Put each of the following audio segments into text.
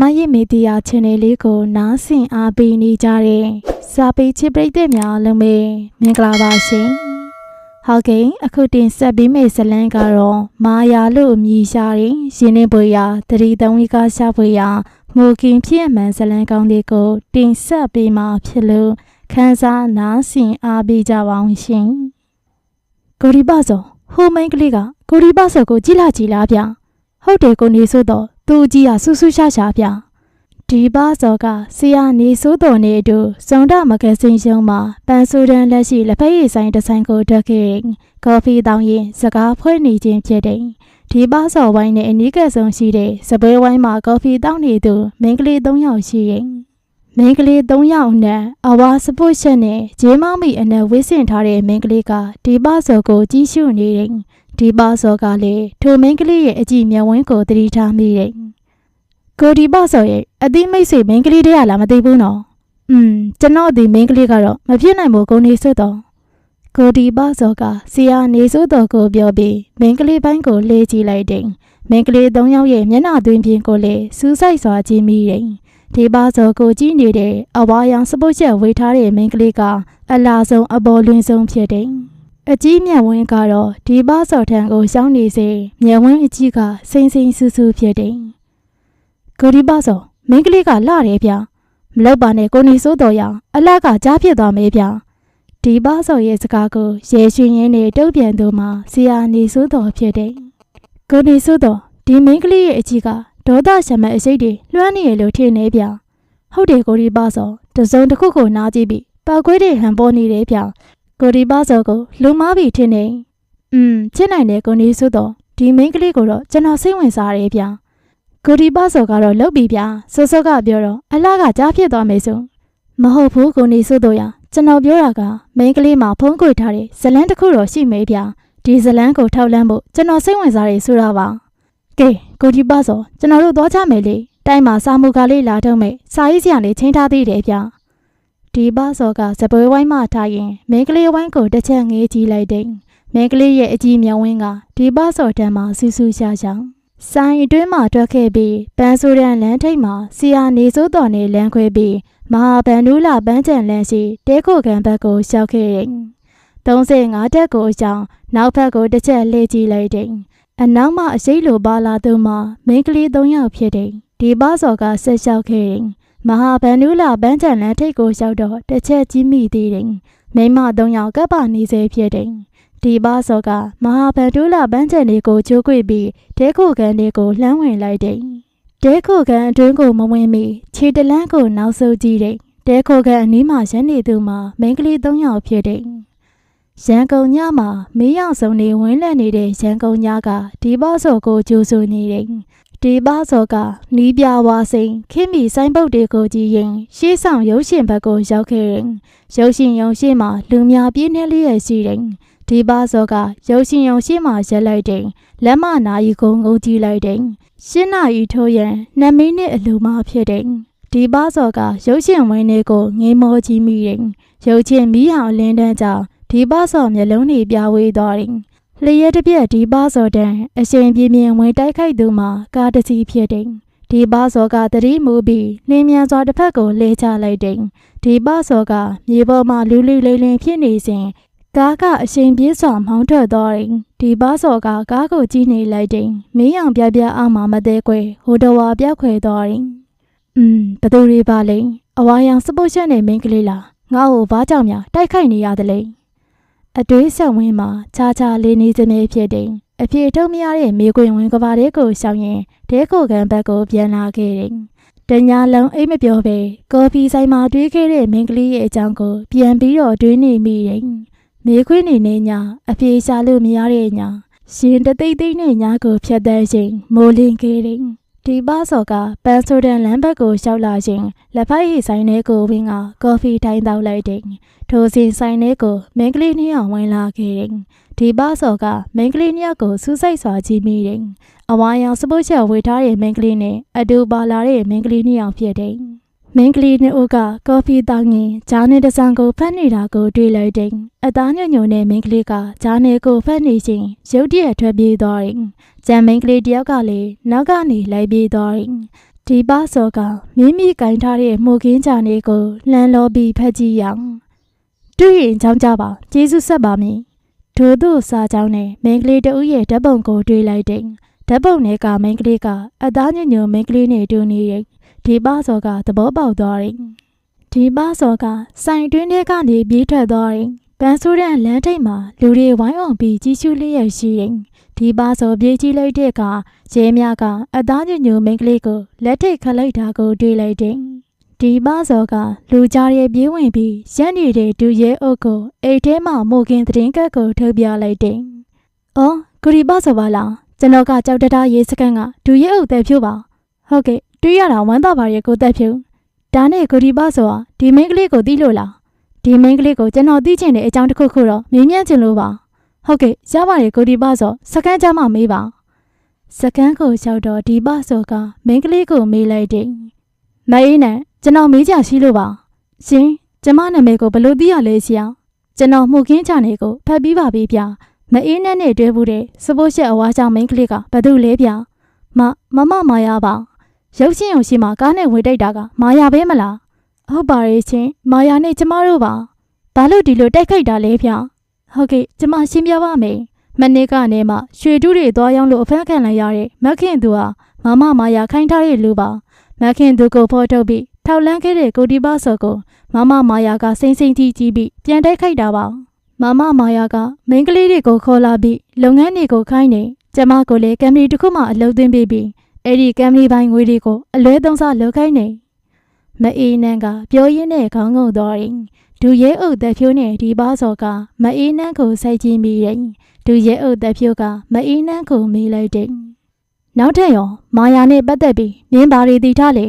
မရဲ့မီဒီယာ channel လေးကို နားဆင်အားပေးနေကြတဲ့စာပေချစ်ပရိသတ်များအားလုံးပဲမင်္ဂလာပါရှင်။ဟုတ်ကဲ့အခုတင်ဆက်ပေးမယ့်ဇာတ်လမ်းကတော့မာယာလို့အမည်ရှာတဲ့ရင်းနှင်းပွေရာတတိတံဝိကရှာပွေရာမိုကင်ဖြစ်အမှန်ဇာတ်လမ်းကောင်းလေးကို တင်ဆက်ပေးမှာဖြစ်လို့ခန်းစားနားဆင်အားပေးကြပါအောင်ရှင်။ကိုရီပါစောဟိုမိန်ကလေးကကိုရီပါစောကိုကြည့်လာကြည့်လားဗျ။ဟုတ်တယ်ကိုနေဆိုတော့ သူကြီးကဆူဆူရှာရှာဗျ။ဒီပါစောကဆရာနေဆိုးတော်နေတူစုံဒမဂဇင်းရှုံးမှာပန်းဆိုးတန်းလက်ရှိလက်ဖက်ရည်ဆိုင်တစ်ဆိုင်ကိုတက်ခဲ့ရင်ကော်ဖီတောင်းရင်စကားဖွဲ့နေခြင်းဖြစ်တယ်။ဒီပါစောဝိုင်းနဲ့အနီးကပ်ဆုံးရှိတဲ့စပွဲဝိုင်းမှာကော်ဖီတောင်းနေသူမိန်းကလေး၃ယောက်ရှိရင် မိန်းကလေး၃ယောက်နဲ့အဝါစပုတ်ချက်နဲ့ဂျေးမောင်းမီအနက်ဝစ်စင်ထားတဲ့မိန်းကလေးကဒီပါစောကိုကြီးရှုနေတယ်။ဒီပါစောကလည်းထိုမိန်းကလေးရဲ့အကြည့်မျက်ဝန်းကိုသတိထားမိတယ်။ကိုဒီပေါ့ဆိုရဲ့အသီးမိတ်ဆွေမင်းကလေးတည်းရလားမသိဘူးနော်။อืมကျွန်တော်ဒီမင်းကလေးကတော့မဖြစ်နိုင်ဘူးကိုနေစွတ်တော့ကိုဒီပေါ့ဆိုကဆီယာနေစွတ်တော်ကိုပြောပြီးမင်းကလေးပိုင်းကိုလေးကြည့်လိုက်တယ်။မင်းကလေး၃ယောက်ရဲ့မျက်နှာသွင်းပြင်ကိုလည်းစူးစိုက်စွာကြည့်မိတယ်။ ဒီပါစောကိုကြည့်နေတဲ့အဝါရောင်စပုတ်ချက်ဝေထားတဲ့မင်းကလေးကအလားဆုံးအပေါ်လွင်ဆုံးဖြစ်တယ်။အကြီးမြတ်ဝင်းကတော့ဒီပါစောထံကိုရှောင်းနေစေမြတ်ဝင်းအကြီးကစိမ့်စိမ့်ဆူဆူဖြစ်တယ်။ကိုဒီပါဆိုမင်းကလေးကလှတယ်ဗျမလောက်ပါနဲ့ကိုနေစိုးတော်ရအောင်အလကကြားဖြစ်သွားမေးဗျဒီပါဆိုရဲ့စကားကိုရေရွှင်ရင်းနဲ့တုတ်ပြန်သူမှာဆရာနေစိုးတော်ဖြစ်တယ်ကိုနေစိုးတော်ဒီမင်းကလေးရဲ့အကြီးက ဒေါသရှမအစိတ်တွေလွှမ်းနေရလို့ထင်နေဗျဟုတ်တယ်ကိုဒီပါဆိုတစုံတစ်ခုကိုနားကြည့်ပြီးပောက်ကွေးတွေဟန်ပေါ်နေတယ်ဗျကိုဒီပါဆိုကိုလူမားပြီထင်နေอืมချစ်နိုင်တယ်ကိုနေစိုးတော်ဒီမင်းကလေးကိုတော့ကျွန်တော်စိတ်ဝင်စားတယ်ဗျကိုဒီပါဆိုကတော့လုတ်ပြီဗျာစောစောကပြောတော့အလားကကြားဖြစ်သွားမယ်ဆိုမဟုတ်ဘူးကိုနေဆိုတော့ရကျွန်တော်ပြောတာကမိန်းကလေးမှာဖုံးကွေထားတဲ့ဇလန်းတစ်ခုတော့ရှိမေးဗျာဒီဇလန်းကိုထောက်လန်းဖို့ကျွန်တော်စိတ်ဝင်စားတယ်ဆိုတာပါ ကဲကိုဒီပါဆိုကျွန်တော်တို့သွားကြမယ်လေတိုင်းမှာစာမှုကလေးလာတော့မယ်စာရေးစရာလေးချင်းထားသေးတယ်ဗျာဒီပါဆိုကစပွဲဝိုင်းမှထားရင်မိန်းကလေးဝိုင်းကိုတစ်ချက်ငေးကြည့်လိုက်တယ်မိန်းကလေးရဲ့အကြီးမျက်ဝင်းကဒီပါဆိုတန်းမှာဆူဆူရှာရှာဆိုင်အတွင်းမှာတွက်ခဲ့ပြီးပန်းဆိုးရန်လမ်းထိပ်မှာစီယာနေစိုးတော်နေလမ်းခွဲပြီးမဟာဗန္ဓုလပန်းချံလမ်းရှိတဲခိုကန်ဘက်ကိုရှောက်ခဲ့တယ်။35တက်ကိုအကြောင်းနောက်ဘက်ကိုတစ်ချက်လှည့်ကြည့်လိုက်တယ်။ အနောက်မှအရှိတ်လိုပါလာသူမှာမိန်းကလေး၃ယောက်ဖြစ်တယ်။ဒီပါစော်ကဆက်လျှောက်ခဲ့တယ်။မဟာဗန္ဓုလပန်းချံလမ်းထိပ်ကိုရှောက်တော့တစ်ချက်ကြီးမိသေးတယ်။မိန်းမ၃ယောက်ကပ်ပါနေစေဖြစ်တယ်။ဒီပါစောကမဟာဗန္ဓုလပန်းချံလေးကိုချိုးကွေပြီးတဲခိုကန်လေးကိုလှမ်းဝင်လိုက်တယ်။တဲခိုကန်အတွင်းကိုမဝင်မီခြေတလန်းကိုနောက်ဆုပ်ကြည့်တယ်။တဲခိုကန်အနီးမှာရန်နေသူမှာမိန်းကလေး၃ယောက်ဖြစ်တယ်။ ရန်ကုန်ညမှာမင်းရောင်စုံနေဝင်းလက်နေတဲ့ရန်ကုန်ညကဒီပါစောကိုကြိုးဆိုနေတယ်။ဒီပါစောကနီးပြဝါစိန်ခင်းမီဆိုင်ပုတ်တွေကိုကြည့်ရင်ရှေးဆောင်ရုပ်ရှင်ဘက်ကိုရောက်ခဲ့တယ်။ရုပ်ရှင်ရုံရှိမှာလူများပြင်းနေလျက်ရှိတယ်။ဒီပါစောကရုပ်ရှင်ရုံရှိမှရက်လိုက်တယ်လက်မနာရီကိုငုံကြည့်လိုက်တယ်ရှင်းနာရီထိုးရန်2မိနစ်အလိုမှဖြစ်တယ်ဒီပါစောကရုပ်ရှင်ဝင်းလေးကိုငေးမောကြည့်မိတယ်ရုပ်ချင်းမီးအောင်လင်းတန်းကြောင့် ဒီပါစောမျက်လုံးတွေပြဝေးသွားတယ်လျက်တစ်ပြက်ဒီပါစောတန်းအရှင်ပြင်းပြင်းဝင်တိုက်ခိုက်သူမှာကားတစ်စီးဖြစ်တယ်ဒီပါစောကတတိမူပြီးလင်းမြန်စွာတစ်ဖက်ကိုလဲချလိုက်တယ်ဒီပါစောကမြေပေါ်မှာလူလူလိမ့်လိမ့်ဖြစ်နေစဉ်ကားကအရှင်ပြေးစွာမောင်းထွက်သွားတယ်။ဒီပါစော်ကကားကိုကြည့်နေလိုက်တယ်။မင်းအောင်ပြပြအောင်မှမသေးခွဲဟိုတော်ဝါပြောက်ခွဲသွားတယ်။อืมဘသူတွေပါလဲ။အဝါရောင်စပုတ်ချက်နဲ့မင်းကလေးလား။ငါ့ကိုဘာကြောင့်များတိုက်ခိုက်နေရသလဲ။ အတွေးဆက်ဝင်းမှာခြားခြားလေးနေစမြဲဖြစ်တယ်။အပြေထုတ်မရတဲ့မိကွင်ဝင်ကဘာတဲ့ကိုရှောင်ရင်တဲကိုကန်ဘက်ကိုပြန်လာခဲ့တယ်။တညာလုံးအိတ်မပြောပဲကော်ဖီဆိုင်မှာတွေးခဲ့တဲ့မင်းကလေးရဲ့အကြောင်းကိုပြန်ပြီးတော့တွေးနေမိတယ်။မေခွေးနေနေညာအပြေရှာလို့မရတဲ့ညာရှင်တသိမ့်သိမ့်နဲ့ညာကိုဖြတ်တန်းခြင်းမိုးလင်းခဲ့တယ် ဒီပါစော်ကပန်းဆိုဒန်လမ်းဘက်ကိုရှောက်လာခြင်းလက်ဖက်ရည်ဆိုင်ထဲကိုဝင်ကကော်ဖီထိုင်းတောက်လိုက်တယ်ထိုစဉ်ဆိုင်ထဲကိုမင်းကလေးနှစ်ယောက်ဝင်လာခဲ့တယ်ဒီပါစော်ကမင်းကလေးနှစ်ယောက်ကိုစူးစိုက်စွာကြည့်မိတယ်အဝါရောင်စပုတ်ချက်ဝေထားတဲ့မင်းကလေးနဲ့အတူပါလာတဲ့မင်းကလေးနှစ်ယောက်ဖြစ်တယ် မင်းကလေးနှစ်ဦးကကော်ဖီတောင်းရင်ဂျားနဲ့တစံကိုဖတ်နေတာကိုတွေ့လိုက်တယ်။အသားညွန့်ညွန့်နဲ့မင်းကလေးကဂျားနဲ့ကိုဖတ်နေချင်းရုတ်တရက်ထွက်ပြေးသွားတယ်။ဂျန်မင်းကလေးတယောက်ကလည်းနောက်ကနေလိုက်ပြေးသွားတယ်။ဒီပါစောကမိမိကင်ထားတဲ့မှုခင်းချာနေကိုလှမ်းလောပြီးဖက်ကြည့်ရအောင်တွေ့ရင်ကြောင်းကြပါကျေးဇူးဆက်ပါမည်ဒို့တို့စားကြောင်းနဲ့မင်းကလေးတဦးရဲ့ဓာတ်ပုံကိုတွေ့လိုက်တဲ့ဓာတ်ပုံနဲ့ကမင်းကလေးကအသားညွညွမင်းကလေးနဲ့တူနေရင် ဒီပါစောကသဘောပေါက်သွားတယ်ဒီပါစောကဆိုင်တွင်းထဲကနေပြေးထွက်သွားတယ်ပန်းဆိုးတဲ့လမ်းထိပ်မှာလူတွေဝိုင်းအောင်ပြီးကြီးစုလျက်ရှိရင်ဒီပါစောပြေးကြည့်လိုက်တဲ့အခါရဲများကအသားညွညွမင်းကလေးကိုလက်ထိတ်ခတ်လိုက်တာကိုတွေ့လိုက်တယ်ဒီပါစောကလူကြားရဲ့ပြေးဝင်ပြီးရက်နေတဲ့ဒူရဲအုပ်ကိုအိတ်ထဲမှာမိုကင်သတင်းကတ်ကိုထုတ်ပြလိုက်တယ်။အော်ဂူရီပါစောပါလားကျွန်တော်ကကြောက်တတားရေးစကန်ကဒူရဲအုပ်တဲ့ဖြိုးပါဟုတ်ကဲ့ တွေ့ရတာဝမ်းသာပါရဲ့ကိုသက်ဖြူဒါနဲ့ဂူဒီပါဆိုတာဒီမိန်းကလေးကိုသိလို့လားဒီမိန်းကလေးကိုကျွန်တော်သိချင်တဲ့အကြောင်းတစ်ခုခုတော့မေးမြန်းချင်လို့ပါဟုတ်ကဲ့ရပါတယ်ဂူဒီပါဆိုစကန်ကြမှာမေးပါစကန်ကိုလျှောက်တော့ဒီပါဆိုကမိန်းကလေးကိုမေးလိုက်တယ်မအေးနဲ့ကျွန်တော်မေးကြရှိလို့ပါရှင်ကျမနာမည်ကိုဘယ်လိုသိရလဲဆရာကျွန်တော်မှုခင်းချနေကိုဖတ်ပြီးပါပြီဗျာမအေးနဲ့နဲ့တွဲဘူးတဲ့စပိုးရှက်အဝါကြောင့်မိန်းကလေးကဘာလို့လဲဗျာမမမမာယာပါ ရုပ်ရှင်ရုံရှိမှာကားနဲ့ဝင်တိုက်တာကမာယာပဲမလားဟုတ်ပါရဲ့ချင်းမာယာနဲ့ကျမတို့ပါဘာလို့ဒီလိုတိုက်ခိုက်တာလဲဗျဟုတ်ကဲ့ကျမရှင်းပြပါမယ်မနေ့ကနေမှရွှေတူးတွေသွားရောက်လို့အဖမ်းခံလိုက်ရတဲ့မခင်သူဟာမမမာယာခိုင်းထားတဲ့လူပါမခင်သူကိုဖော်ထုတ်ပြီးထောက်လန်းခဲ့တဲ့ကိုဒီပါဆော့ကိုမမမာယာကစိမ့်စိမ့်ထိကြည့်ပြီးပြန်တိုက်ခိုက်တာပါမမမာယာကမိန်းကလေးတွေကိုခေါ်လာပြီးလုပ်ငန်းတွေကိုခိုင်းနေကျမကိုလည်းကံမီတစ်ခုမှအလုပ်သွင်းပေးပြီး အဲ့ဒီကမ်ပဏီပိုင်းငွေတွေကိုအလွဲသုံးစားလုပ်ခိုင်းနေမအေးနန်းကပြောရင်းနဲ့ခေါင်းငုံသွားရင်ဒူရဲအုပ်သက်ဖြိုးနဲ့ဒီပါစော်ကမအေးနန်းကိုစိုက်ကြည့်မိရင်ဒူရဲအုပ်သက်ဖြိုးကမအေးနန်းကိုမေးလိုက်တယ်နောက်ထပ်ရောမာယာနဲ့ပတ်သက်ပြီးမြင်းပါရီတီထားလေ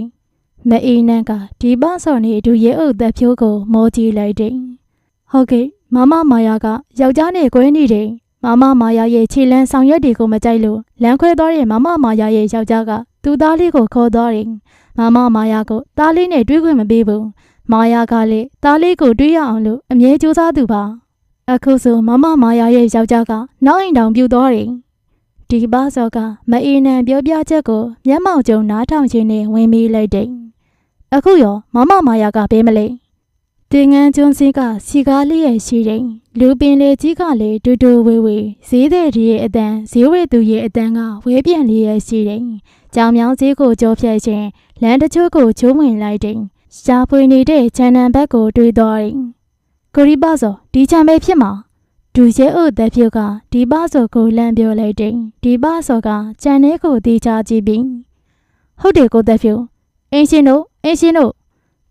မအေးနန်းကဒီပါစော်နဲ့ဒူရဲအုပ်သက်ဖြိုးကိုမောကြည့်လိုက်တယ်ဟုတ်ကဲ့မမမာယာကယောက်ျားနဲ့ကွဲနေတယ် မမမာယာရဲ့ခြေလန်းဆောင်ရွက်တွေကိုမကြိုက်လို့လမ်းခွဲသွားတဲ့မမမာယာရဲ့ယောက်ျားကသူ့သားလေးကိုခေါ်သွားတယ်။မမမာယာကိုသားလေးနဲ့တွေ့ခွင့်မပေးဘူး။မာယာကလည်းသားလေးကိုတွေ့ရအောင်လို့အမြဲကြိုးစားသူပါ။အခုဆိုမမမာယာရဲ့ယောက်ျားကနောက်အိမ်တောင်ပြူသွားတယ်။ဒီပါစောကမအေးနံပြောပြချက်ကိုမျက်မှောက်ကျုံနားထောင်ခြင်းနဲ့ဝင်မိလိုက်တယ်။အခုရောမမမာယာကဘဲမလဲ။ တင်ငန်းကျွန်းစင်းကစီကားလေးရဲ့ရှိတယ်လူပင်လေကြီးကလည်းတူတူဝေဝေဈေးတဲ့ဒီရဲ့အတန်ဈေးဝဲသူရဲ့အတန်ကဝဲပြန်လေးရဲ့ရှိတယ်။ကြောင်မြောင်းဈေးကိုကြောဖြတ်ခြင်းလမ်းတချို့ကိုချိုးဝင်လိုက်တယ်။ရှားဖွေနေတဲ့ခြံနံဘက်ကိုတွေးသွားတယ်။ကိုရီပါစောဒီခြံပဲဖြစ်မှာဒူရဲအုပ်တဲ့ပြုတ်ကဒီပါစောကိုလမ်းပြောလိုက်တယ်။ဒီပါစောကခြံထဲကိုတီးချကြည့်ပြီးဟုတ်တယ်ကိုတဲ့ပြုတ်အင်းရှင်တို့အင်းရှင်တို့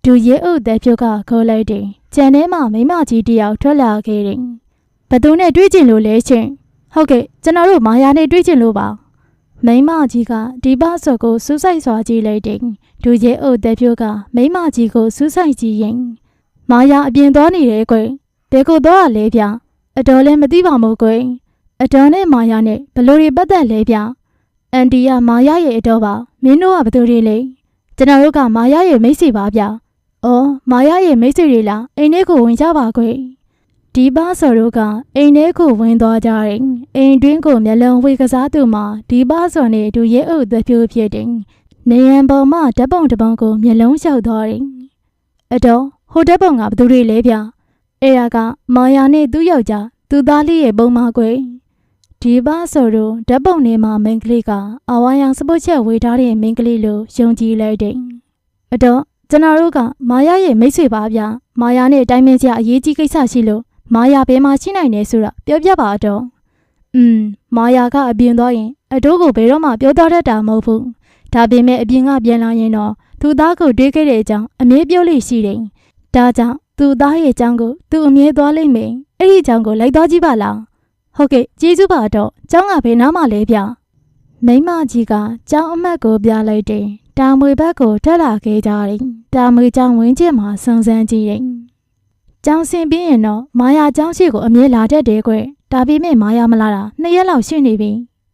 ဒူရဲအုပ်တဲ့ပြုတ်ကခေါ်လိုက်တယ်။ကြံထဲမှာမိမကြီးတယောက်ထွက်လာခဲ့တယ်။ဘသူနဲ့တွေ့ကျင်လို့လဲချင်းဟုတ်ကဲ့ကျွန်တော်တို့မာယာနဲ့တွေ့ကျင်လို့ပါ။မိမကြီးကဒီပဆော့ကိုစူးစိုက်စွာကြည့်လိုက်တယ်။ဒူရဲအုပ်တဲ့ပြုတ်ကမိမကြီးကိုစူးစိုက်ကြည့်ရင်မာယာအပြင်သွားနေတယ်ကွ။ဘယ်ကိုသွားရလဲဗျ။အတော်လည်းမသိပါမို့ကွ။အတော်နဲ့မာယာနဲ့ဘလို့တွေပတ်သက်လဲဗျ။အန်တီကမာယာရဲ့အတော်ပါ။မင်းတို့ကဘသူတွေလဲ။ကျွန်တော်တို့ကမာယာရဲ့မိတ်ဆွေပါဗျ။။ အော်မာယာရဲ့မိတ်ဆွေတွေလားအိမ်ထဲကိုဝင်ကြပါကွယ်။ဒီပါဆော်တို့ကအိမ်ထဲကိုဝင်သွားကြတယ်။အိမ်တွင်းကိုမျက်လုံးဝေကစားသူမှာဒီပါဆော်နဲ့ဒူရဲအုပ်သက်ပြိုးဖြစ်တယ်။နေရန်ပေါ်မှာဓာတ်ပုံတစ်ပုံကိုမျက်လုံးလျှောက်သွားတယ်။အတော်ဟိုဓာတ်ပုံကဘသူတွေလဲဗျ။အဲ့ဒါကမာယာနဲ့သူ့ယောက်ျားသူသားလေးရဲ့ပုံမှာကွယ်။ဒီပါဆိုတော့ဓာတ်ပုံထဲမှာမင်းကလေးကအဝါရောင်စပုတ်ချက်ဝေထားတဲ့မင်းကလေးလိုယုံကြည်လိုက်တယ်။အတော့ ကျွန်တော်တို့ကမာယာရဲ့မိတ်ဆွေပါဗျာမာယာနဲ့တိုင်းမင်းစရာအရေးကြီးကိစ္စရှိလို့မာယာဘယ်မှာရှိနိုင်လဲဆိုတာပြောပြပါတော့อืมမာယာကအပြင်သွားရင်အတိုးကိုဘယ်တော့မှပြောတတ်တာမဟုတ်ဘူးဒါပေမဲ့အပြင်ကပြန်လာရင်တော့သူသားကိုတွေးခဲ့တဲ့အကြောင်းအမြဲပြောလို့ရှိတယ်ဒါကြောင့်သူသားရဲ့အကြောင်းကိုသူအမြဲသွားလိမ့်မယ်အဲ့ဒီအကြောင်းကိုလိုက်သွားကြည့်ပါလားဟုတ်ကဲ့ကျေးဇူးပါတော့ကျောင်းကဘယ်နားမှာလဲဗျမိမကြီးကကျောင်းအမတ်ကိုပြလိုက်တယ် တာမွေဘက်ကိုတက်လာခဲ့ကြတယ်။တာမွေကျောင်းဝင်းကျင်မှာစုံစမ်းကြည့်တယ်။ကျောင်းဆင်းပြီးရင်တော့မာယာကျောင်းရှိကိုအမြဲလာတတ်တယ်ကွ။ဒါပေမဲ့မာယာမလာတာနှစ်ရက်လောက်ရှိနေပြီ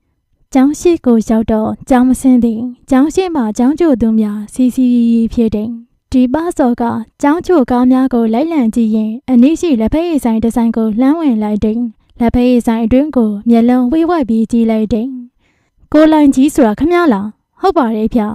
။ကျောင်းရှိကိုရောက်တော့ကျောင်းမဆင်းသေး။ကျောင်းရှိမှာကျောင်းကျို့သူများစီစီဖြစ်တယ်။ဒီပါစော်ကကျောင်းချိုကားများကိုလိုက်လံကြည့်ရင်အနည်းရှိလက်ဖက်ရည်ဆိုင်ဒီဇိုင်းကိုလှမ်းဝင်လိုက်တယ်။လက်ဖက်ရည်ဆိုင်အတွင်းကိုမျက်လုံးဝိဝိုက်ပြီးကြည့်လိုက်တယ်။ကိုလိုင်ကြီးဆိုတာခမလားဟုတ်ပါတယ်ဗျာ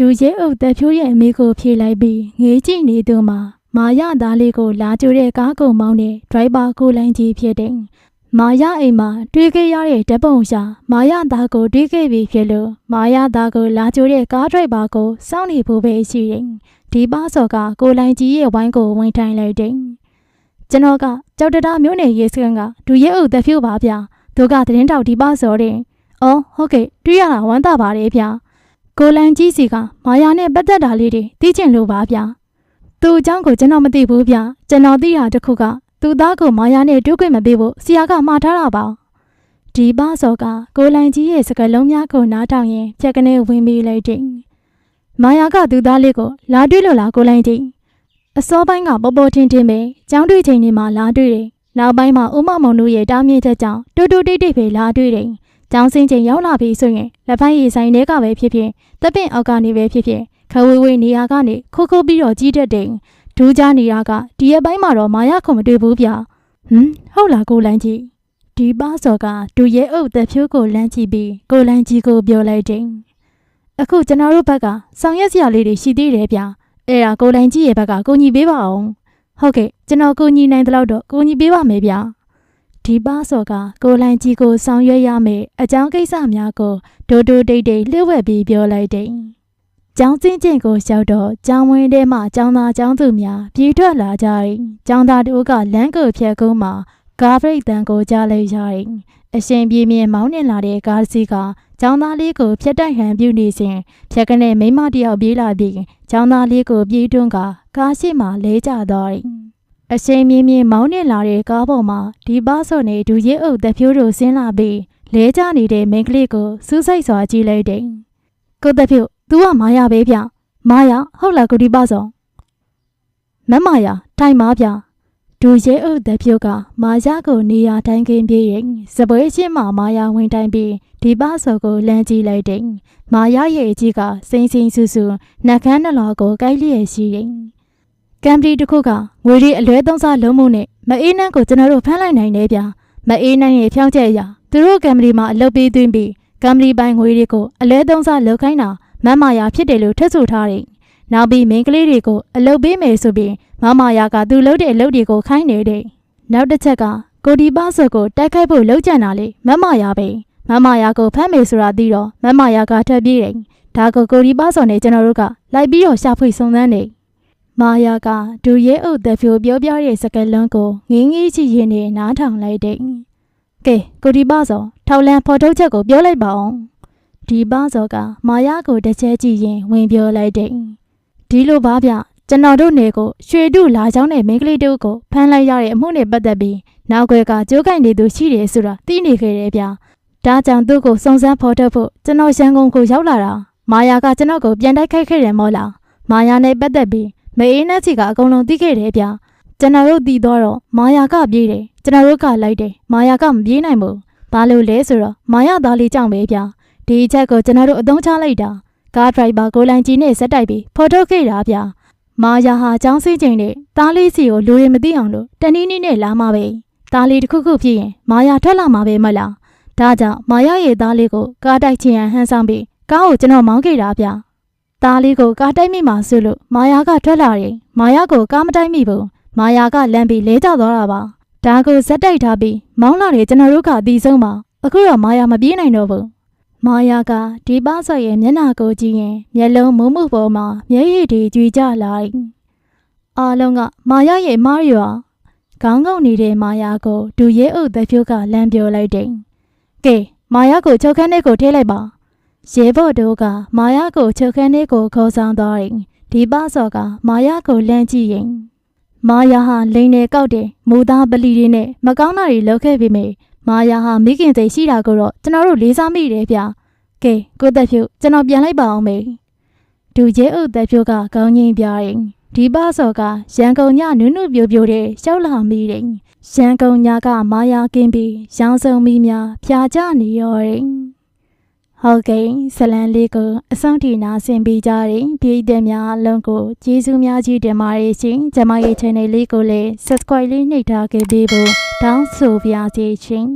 ဒူရဲအုပ်တဖြိုးရဲ့အမိကိုဖြေလိုက်ပြီးငေးကြည့်နေသူမှာမာရသားလေးကိုလာကြတဲ့ကားကုံမောင်းတဲ့ဒရိုက်ဘာကိုလိုင်းကြီးဖြစ်တယ်။မာရအိမ်မှာတွေးခဲ့ရတဲ့ဓပုံရှာမာရသားကိုတွေးခဲ့ပြီးဖြစ်လို့မာရသားကိုလာကြတဲ့ကားဒရိုက်ဘာကိုစောင့်နေဖို့ပဲရှိတယ်။ဒီပါစော်ကကိုလိုင်းကြီးရဲ့ဝိုင်းကိုဝင်ထိုင်လိုက်တယ်။ကျွန်တော်ကကြောက်တတာမျိုးနယ်ရေးစခန်းကဒူရဲအုပ်တဖြိုးပါဗျာ။သူကသတင်းတောက်ဒီပါစော်တယ်။အော်ဟုတ်ကဲ့တွေ့ရတာဝမ်းသာပါတယ်ဗျာ။ ကိုလန်ကြီးစီကမာယာနဲ့ပတ်သက်တာလေးတွေသိချင်လို့ပါဗျာ။သူ့အကြောင်းကိုကျွန်တော်မသိဘူးဗျာ။ကျွန်တော်သိတာတစ်ခုကသူ့သားကိုမာယာနဲ့တွေ့ခွင့်မပေးဖို့ဆရာကမှားထားတာပါ။ဒီပါစော်ကကိုလန်ကြီးရဲ့စကားလုံးများကိုနားထောင်ရင်ဖြက်ကနေဝင်ပြီးလိုက်တယ်။မာယာကသူ့သားလေးကိုလာတွေ့လို့လားကိုလန်ကြီး။အစောပိုင်းကပေါ်ပေါ်ထင်းထင်းပဲကြောင်းတွေ့ချိန်တွေမှာလာတွေ့တယ်။နောက်ပိုင်းမှာဦးမမောင်တို့ရဲ့တားမြစ်ချက်ကြောင့်တူတူတိတ်တိတ်ပဲလာတွေ့တယ်။ ကျောင်းစင်းချိန်ရောက်လာပြီဆိုရင်လက်ဖက်ရည်ဆိုင်တွေကပဲဖြစ်ဖြစ်တပ်ပင့်အောက်ကနေပဲဖြစ်ဖြစ်ခဝေးဝေးနေရာကနေခိုးခိုးပြီးတော့ကြီးတက်တယ်ဒူးကြနေတာကဒီရက်ပိုင်းမှာတော့မာရခုံမတွေ့ဘူးဗျဟမ်ဟုတ်လားကိုလန်းကြီးဒီပါစော်ကဒူရဲအုပ်သက်ဖြိုးကိုလမ်းကြည့်ပြီးကိုလန်းကြီးကိုပြောလိုက်တယ်အခုကျွန်တော်တို့ဘက်ကဆောင်ရွက်စရာလေးတွေရှိသေးတယ်ဗျအဲ့ဒါကိုလန်းကြီးရဲ့ဘက်ကကိုညီပေးပါအောင်ဟုတ်ကဲ့ကျွန်တော်ကိုညီနိုင်တဲ့လောက်တော့ကိုညီပေးပါမယ်ဗျ ဒီပါစော်ကကိုလိုင်းကြီးကိုဆောင်ရွက်ရမယ်အကြောင်းကိစ္စများကိုဒိုဒိုတိတ်တိတ်လျှို့ဝှက်ပြီးပြောလိုက်တယ်။ကျောင်းစင်းကျင့်ကိုရောက်တော့ကျောင်းဝင်းထဲမှာကျောင်းသားကျောင်းသူများပြေးထွက်လာကြတယ်။ကျောင်းသားတို့ကလမ်းကိုဖြတ်ကုန်းမှာကားဘရိတ်တန်ကိုကြားလိုက်ရတယ်။အရှင်ပြေးမြင်မောင်းနှင်လာတဲ့ကားစီးကကျောင်းသားလေးကိုဖျက်တိုက်ဟန်ပြုနေစဉ်ဖြက်ကနေမိန်းမတစ်ယောက်ပြေးလာပြီးကျောင်းသားလေးကိုပြေးတွန်းကကားရှိမှလဲကျသွားတယ်။ အရှိန်မြင်းမြင်းမောင်းနေလာတဲ့ကားပေါ်မှာဒီပါစော်နေဒူရဲအုပ်သက်ဖြိုးတို့ဆင်းလာပြီးလဲကျနေတဲ့မိန်းကလေးကိုစူးစိုက်စွာကြည့်လိုက်တယ်။ကိုသက်ဖြိုး तू ကမာယာပဲဗျ။မာယာဟုတ်လားကိုဒီပါစော်။မမယာထိုင်ပါဗျ။ဒူရဲအုပ်သက်ဖြိုးကမာယာကိုနေရာတိုင်းကင်းပြေးရင်စပွဲချင်းမှာမာယာဝင်တိုင်းပြီးဒီပါစော်ကိုလမ်းကြည့်လိုက်တယ်။မာယာရဲ့အကြီးကစိမ့်စိမ့်ဆူဆူနှက်ခမ်းနှလောကိုကိုက်လျက်ရှိတယ်။ ကမ်ပလီတစ်ခုကငွေရီအလွဲသုံးစားလုံးမှုနဲ့မအေးနှန်းကိုကျွန်တော်တို့ဖမ်းလိုက်နိုင်တယ်ဗျာမအေးနှန်းရဲ့ဖြောင်းချက်အရာသူတို့ကမ်ပလီမှာအလုပ်ပေးသွင်းပြီးကမ်ပလီပိုင်းငွေတွေကိုအလွဲသုံးစားလုပ်ခိုင်းတာမမယာဖြစ်တယ်လို့ထပ်ဆိုထားတယ်နောက်ပြီးမိန်းကလေးတွေကိုအလုပ်ပေးမယ်ဆိုပြီးမမယာကသူလုပ်တဲ့အလုပ်တွေကိုခိုင်းနေတယ်နောက်တစ်ချက်ကကိုဒီပါဆော့ကိုတိုက်ခိုက်ဖို့လုပ်ကြံတာလေမမယာပဲမမယာကိုဖမ်းမယ်ဆိုတာသိတော့မမယာကထပ်ပြေးတယ်ဒါကိုကိုဒီပါဆော့နဲ့ကျွန်တော်တို့ကလိုက်ပြီးတော့ရှာဖွေစုံစမ်းနေ မာယာကဒူရဲအုပ်သက်ဖြိုပြောပြတဲ့စကလုံးကိုငင်းငီးချီရင်နဲ့နားထောင်လိုက်တဲ့။ကဲကိုဒီပါစောထောက်လန်ဖော်ထုတ်ချက်ကိုပြောလိုက်ပါအောင်။ဒီပါစောကမာယာကိုတစ်ချက်ကြည့်ရင်ဝင်ပြောလိုက်တဲ့။ဒီလိုပါဗျကျွန်တော်တို့နေကိုရွှေတုလာချောင်းနဲ့မင်းကလေးတို့ကိုဖမ်းလိုက်ရတဲ့အမှုနဲ့ပတ်သက်ပြီးနောက်ွယ်ကကြိုးကင်နေသူရှိတယ်ဆိုတာသိနေခဲ့တယ်ဗျ။ဒါကြောင့်သူ့ကိုစုံစမ်းဖော်ထုတ်ဖို့ကျွန်တော်ရန်ကုန်ကိုရောက်လာတာ။မာယာကကျွန်တော်ကိုပြန်တိုက်ခိုက်ခဲ့တယ်မောလား။မာယာနဲ့ပတ်သက်ပြီး မအေးနဲ့ချီကအကုန်လုံးသိခဲ့တယ်ဗျာကျွန်တော်တို့တည်တော့တော့မာယာကပြေးတယ်ကျွန်တော်တို့ကလိုက်တယ်မာယာကမပြေးနိုင်ဘူးဘာလို့လဲဆိုတော့မာယာသားလေးကြောင့်ပဲဗျာဒီအချက်ကိုကျွန်တော်တို့အသုံးချလိုက်တာကားဒရိုက်ဘာကိုလိုင်းကြီးနဲ့ဇက်တိုက်ပြီးဖော်ထုတ်ခဲ့တာဗျာမာယာဟာចောင်းစည်းချိန်နဲ့သားလေးစီကိုလူတွေမသိအောင်လို့တနည်းနည်းနဲ့လာမှာပဲသားလေးတစ်ခုခုဖြစ်ရင်မာယာထွက်လာမှာပဲမလားဒါကြောင့်မာယာရဲ့သားလေးကိုကားတိုက်ချင်ရန်ဟန်ဆောင်ပြီးကားကိုကျွန်တော်မောင်းခဲ့တာဗျာ သားလေးကိုကားတိုက်မိမှဆိုလို့မာယာကထွက်လာတယ်။မာယာကိုကားမတိုက်မိဘူး။မာယာကလမ်းပြီးလဲကျသွားတာပါ။ဒါကိုဇက်တိုက်ထားပြီးမောင်းလာတယ်ကျွန်တော်တို့ကအသီးဆုံးပါ။အခုတော့မာယာမပြေးနိုင်တော့ဘူး။မာယာကဒီပါဆော့ရဲ့မျက်နှာကိုကြည့်ရင်မျက်လုံးမုံမှုပေါ်မှာမျက်ရည်တွေကြွေကြလာတယ်။အားလုံးကမာယာရဲ့မားရွာခေါင်းငုံနေတဲ့မာယာကိုဒူရဲအုပ်သက်ဖြိုးကလမ်းပြောလိုက်တယ်။ကဲမာယာကိုချုပ်ခန်းထဲကိုထည့်လိုက်ပါ။ ရဲဘော်တို့ကမာယာကိုချုပ်ခန်းထဲကိုခေါ်ဆောင်သွားတယ်။ဒီပါစော်ကမာယာကိုလမ်းကြည့်ရင်မာယာဟာလိန်နေကောက်တယ်မူသားပလီတွေနဲ့မကောင်းတာတွေလုပ်ခဲ့ပေမယ့်မာယာဟာမိခင်သိရှိတာကိုတော့ကျွန်တော်တို့လေးစားမိတယ်ဗျ။ကဲကိုသက်ဖြူကျွန်တော်ပြန်လိုက်ပါအောင်မေ။ဒူကျဲအုပ်သက်ဖြူကကောင်းကြီးပြရင်ဒီပါစော်ကရန်ကုန်ညနုနုပြိုပြိုတဲ့ရှောက်လာမိတယ်။ရန်ကုန်ညကမာယာကင်းပြီးရောင်စုံမီများဖြာကျနေရောတယ်။ ဟုတ်ကဲ့ဇလန်လေးကိုအဆုံးထိနာဆင်ပေးကြတဲ့ပြည်သက်များအလုံးကိုကျေးဇူးများကြီးတင်ပါတယ်ရှင်ကျမရဲ့ channel လေးကိုလည်း subscribe လေးနှိပ်ထားခဲ့ပေးဖို့တောင်းဆိုပါရစေရှင်